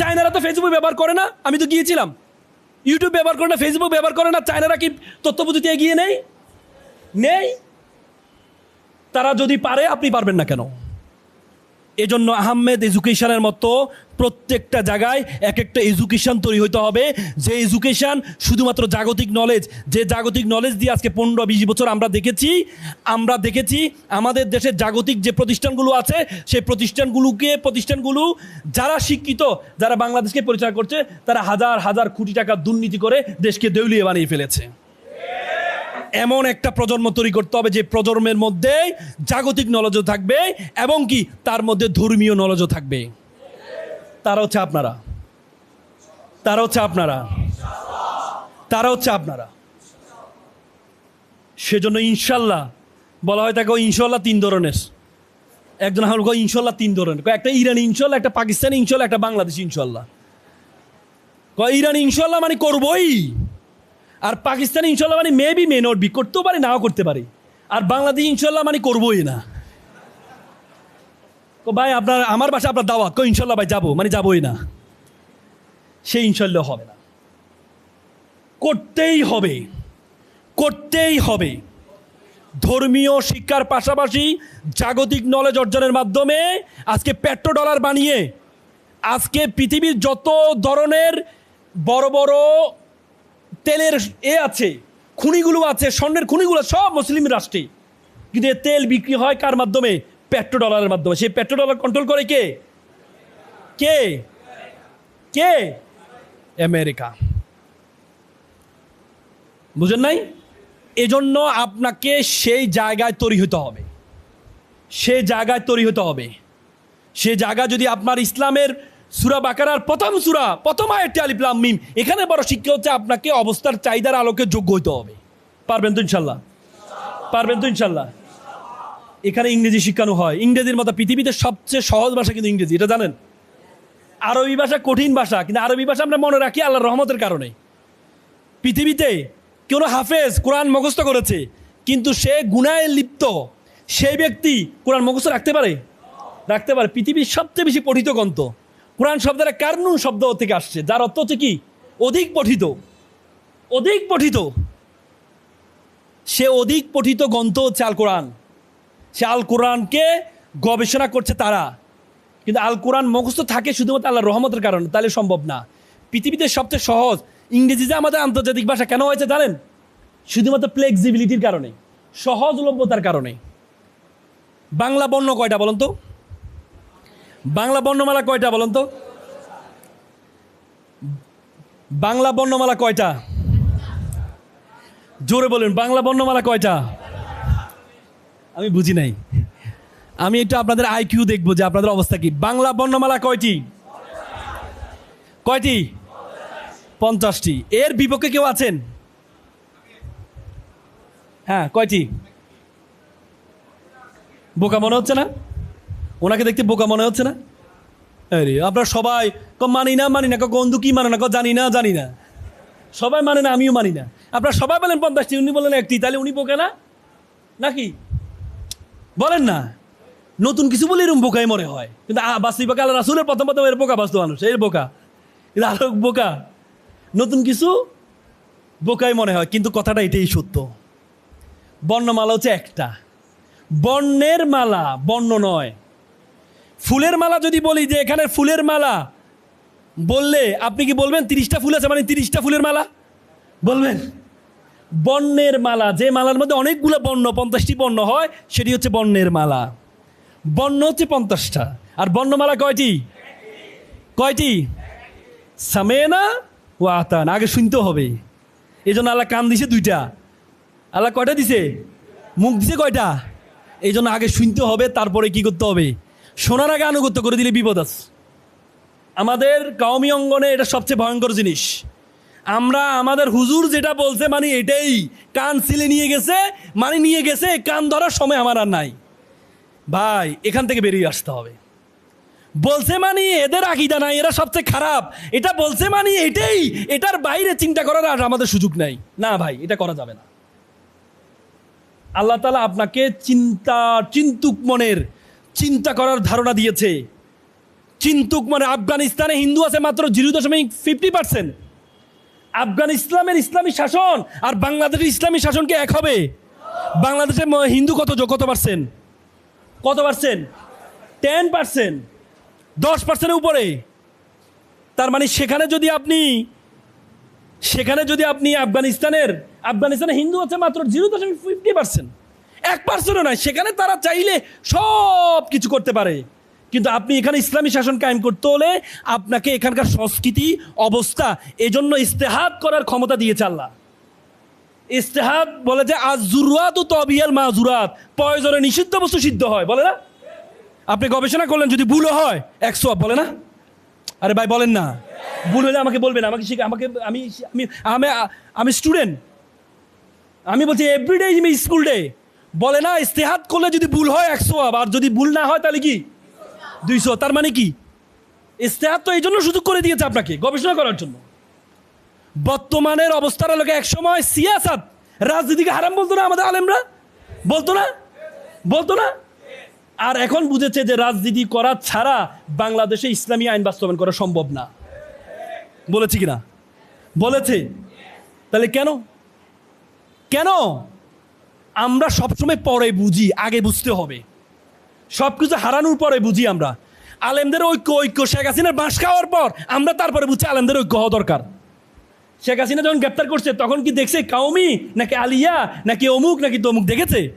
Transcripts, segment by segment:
চায়নারা তো ফেসবুক ব্যবহার করে না, আমি তো গিয়েছিলাম। ইউটিউব ব্যবহার করে না ফেসবুক ব্যবহার করে না, চায়নারা কি তথ্য প্রযুক্তি এগিয়ে নেই? নেই? তারা যদি পারে, আপনি পারবেন না কেন? এজন্য আহমেদ এডুকেশনের মতো প্রত্যেকটা জায়গায় এক একটা এডুকেশন তৈরি হতে হবে। যে এডুকেশন শুধুমাত্র জাগতিক নলেজ যে জাগতিক নলেজ দিয়ে আজকে পনেরো বিশ বছর আমরা দেখেছি আমরা দেখেছি আমাদের দেশের জাগতিক যে প্রতিষ্ঠানগুলো আছে, সেই প্রতিষ্ঠানগুলোকে, প্রতিষ্ঠানগুলো যারা শিক্ষিত, যারা বাংলাদেশকে পরিচয় করছে, তারা হাজার হাজার কোটি টাকা দুর্নীতি করে দেশকে দেউলিয়ে বানিয়ে ফেলেছে। এমন একটা প্রজন্ম তৈরি করতে হবে যে প্রজন্মের মধ্যে জাগতিক নলেজও থাকবে এবং কি তার মধ্যে ধর্মীয় নলেজও থাকবে। তারা হচ্ছে আপনারা। তারা হচ্ছে আপনারা। তারা হচ্ছে আপনারা। সেজন্য ইনশাল্লাহ বলা হয় তাকে ইনশাল্লাহ তিন ধরনের। একজন আমার ইনশাল্লাহ তিন ধরনের। একটা ইরানি ইনশাল্লাহ, একটা পাকিস্তানি ইনশাল্লাহ, একটা বাংলাদেশি ইনশাল্লাহ। কয় ইরানি ইনশাল্লাহ মানে করবই। আর পাকিস্তান ইনশাল্লাহ মানে মেবি মে নট বি করতেও পারে, নাও করতে পারে। আর বাংলাদেশ ইনশাল্লাহ মানে করবোই না। তো ভাই, আপনার, আমার বাসা আপনার দাওয়াত, কো ইনশাল্লাহ ভাই যাব মানে যাবোই না। সে ইনশাল্লাহ হবে না। করতেই হবে করতেই হবে। ধর্মীয় শিক্ষার পাশাপাশি জাগতিক নলেজ অর্জনের মাধ্যমে আজকে পেট্রো ডলার বানিয়ে, আজকে পৃথিবীর যত ধরনের বড় বড় তেলের এ আছে, খুনিগুলো আছে, স্বর্ণের খুনিগুলো সব মুসলিম রাষ্ট্রে। কিন্তু তেল বিক্রি হয় কার মাধ্যমে? পেট্রো ডলারের মাধ্যমে। সেই পেট্রো ডলার কন্ট্রোল করে কে? কে? কে? আমেরিকা। বুঝেন নাই? এজন্য আপনাকে সেই জায়গায় তৈরি হতে হবে। সে জায়গায় তৈরি হতে হবে। সে জায়গা যদি আপনার ইসলামের সুরা বাকারার প্রথম সুরা, প্রথম আয়টি আলিফলাম মিম। এখানে বড় শিক্ষা হচ্ছে আপনাকে অবস্থার চাহিদার আলোকে যোগ্য হতে হবে। পারবেন তো ইনশাল্লাহ পারবেন তো ইনশাল্লাহ এখানে ইংরেজি শিক্ষানো হয়। ইংরেজির মতো পৃথিবীতে সবচেয়ে সহজ ভাষা কিন্তু ইংরেজি, এটা জানেন? আরবি ভাষা কঠিন ভাষা, কিন্তু আরবি ভাষা আমরা মনে রাখি আল্লাহর রহমতের কারণে। পৃথিবীতে কেউ হাফেজ কোরআন মুখস্থ করেছে, কিন্তু সে গুনায় লিপ্ত। সেই ব্যক্তি কোরআন মুখস্থ রাখতে পারে? রাখতে পারে। পৃথিবীর সবচেয়ে বেশি পঠিত গ্রন্থ। কোরআন শব্দটা কার্নুন শব্দ থেকে আসছে, যার অর্থ হচ্ছে কি? অধিক পঠিত। অধিক পঠিত। সে অধিক পঠিত গ্রন্থ হচ্ছে আল কোরআন সে আল কোরআনকে গবেষণা করছে তারা। কিন্তু আল কোরআন মুখস্থ থাকে শুধুমাত্র আল্লাহ রহমতের কারণে, তাহলে সম্ভব না। পৃথিবীতে সবচেয়ে সহজ ইংরেজি যে আমাদের আন্তর্জাতিক ভাষা কেন হয়েছে জানেন? শুধুমাত্র ফ্লেক্সিবিলিটির কারণে, সহজলভ্যতার কারণে। বাংলা বর্ণ কয়টা বলুন তো? বাংলা বর্ণমালা কয়টা বলুন তো? বাংলা বর্ণমালা কয়টা? জোরে বলুন, বাংলা বর্ণমালা কয়টা? আমি বুঝি নাই। আমি একটু আপনাদের আইকিউ দেখব যে আপনাদের অবস্থা কি। বাংলা বর্ণমালা কয়টি? কয়টি? পঞ্চাশটি। এর বিপক্ষে কেউ আছেন? হ্যাঁ কয়টি? বোকা মনে হচ্ছে না? ওনাকে দেখতে বোকা মনে হচ্ছে না? আরে আপনারা সবাই ক মানি না মানি না, ক গন্ধু কি মানে না, ক জানি না জানি না। সবাই মানে না, আমিও মানি না। আপনারা সবাই বলেন পঞ্চাশটি উনি বলেন একটি, তাহলে উনি বোকা না? নাকি? বলেন না। নতুন কিছু বলে এরকম বোকাই মনে হয়। কিন্তু বাস্তবিক আল্লাহ রাসুলের প্রথম প্রথম এর বোকা, বাস্তব মানুষ, এর বোকা। কিন্তু আরও বোকা। নতুন কিছু বোকাই মনে হয়, কিন্তু কথাটা এটাই সত্য। বর্ণমালা হচ্ছে একটা। বর্ণের মালা, বর্ণ নয়। ফুলের মালা যদি বলি যে এখানে ফুলের মালা, বললে আপনি কি বলবেন? তিরিশটা ফুল আছে মানে তিরিশটা ফুলের মালা? বলবেন। বর্ণের মালা, যে মালার মধ্যে অনেকগুলো বর্ণ, পঞ্চাশটি বর্ণ হয়, সেটি হচ্ছে বর্ণের মালা। বর্ণ হচ্ছে পঞ্চাশটা। আর বর্ণমালা কয়টি? কয়টি? সামেনা ও আতান। আগে শুনতে হবে। এই জন্য আল্লাহ কান দিছে দুইটা। আল্লাহ কয়টা দিছে? মুখ দিছে কয়টা? এই জন্য আগে শুনতে হবে, তারপরে কি করতে হবে? শোনার আগে আনুগত্য করে দিলে বিপদ আছে। আমাদের কাউমি অঙ্গনে এটা সবচেয়ে ভয়ঙ্কর জিনিস। আমরা, আমাদের হুজুর যেটা বলছে মানে এটাই। কান সিলে নিয়ে গেছে মানে নিয়ে গেছে, কান ধরার সময় আমার আর নাই। ভাই, এখান থেকে বেরিয়ে আসতে হবে। বলছে মানে এদের আকিদা নাই, এরা সবচেয়ে খারাপ। এটা বলছে মানে এটাই, এটার বাইরে চিন্তা করার আর আমাদের সুযোগ নাই। না ভাই, এটা করা যাবে না। আল্লাহ তালা আপনাকে চিন্তা, চিন্তুক মনের চিন্তা করার ধারণা দিয়েছে। চিন্তুক মানে আফগানিস্তানে হিন্দু আছে মাত্র জিরো দশমিক ফিফটি পার্সেন্ট আফগান ইসলামের ইসলামী শাসন আর বাংলাদেশের ইসলামী শাসনকে এক হবে। বাংলাদেশে হিন্দু কত কত পার্সেন্ট কত পার্সেন্ট টেন পার্সেন্ট দশ পার্সেন্টের উপরে। তার মানে সেখানে যদি আপনি, সেখানে যদি আপনি আফগানিস্তানের, আফগানিস্তানে হিন্দু আছে মাত্র জিরো দশমিক ফিফটি পার্সেন্ট এক পার্সেন্টও নয় সেখানে তারা চাইলে সব কিছু করতে পারে। কিন্তু আপনি এখানে ইসলামী শাসন কায়েম করতে হলে আপনাকে এখানকার সংস্কৃতি, অবস্থা এজন্য ইস্তেহাদ করার ক্ষমতা দিয়েছে আল্লাহ। ইস্তেহাদ বলে যে, আজ জুরাত ও তবিয়াল মাজুরাত। প্রয়োজনে নিষিদ্ধ বস্তু সিদ্ধ হয়, বলে না? আপনি গবেষণা করলেন, যদি ভুলও হয় একশো বলে না? আরে ভাই, বলেন না। ভুল হলে আমাকে বলবেন, আমাকে শিখে, আমাকে, আমি আমি আমি স্টুডেন্ট আমি বলছি এভরিডে স্কুল ডে বলে না ইস্তেহাত করলে যদি ভুল হয় একশো আর যদি ভুল না হয় তাহলে কি? দুইশো তার মানে কি? ইস্তেহাত তো এই জন্য সুযোগ করে দিয়েছে আপনাকে গবেষণা করার জন্য। বর্তমানের অবস্থার লোকে এক সময় সিয়াসাত রাজনীতিকে হারাম বলতো না আমাদের আলেমরা? বলতো না? বলতো না? আর এখন বুঝেছে যে রাজনীতি করা ছাড়া বাংলাদেশে ইসলামী আইন বাস্তবায়ন করা সম্ভব না। বলেছে কিনা? বলেছে। তাহলে কেন? কেন? আমরা সবসময় পরে বুঝি, আগে বুঝতে হবে। সব কিছু হারানোর পরে বুঝি আমরা। আলেমদের ঐক্য ঐক্য। শেখ হাসিনার বাঁশ খাওয়ার পর আমরা তারপরে বুঝছি আলেমদের ঐক্য হওয়া দরকার। শেখ হাসিনা যখন গ্রেপ্তার করছে, তখন কি দেখছে কাউমি নাকি আলিয়া, নাকি অমুক, নাকি তমুক দেখেছে?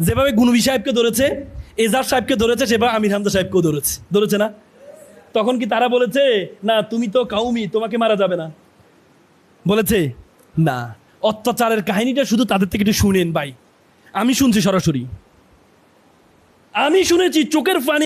যেভাবে গুনবি সাহেবকে ধরেছে এজার সাহেবকে ধরেছে, সেভাবে আমির হামদা সাহেবকেও ধরেছে। ধরেছে না? তখন কি তারা বলেছে, না, তুমি তো কাউমি তোমাকে মারা যাবে না? বলেছে, না। অত্যাচারের কাহিনীটা শুধু তাদের থেকে একটু শুনেন ভাই। আমি শুনছি সরাসরি। আমি শুনেছি চোখের পানি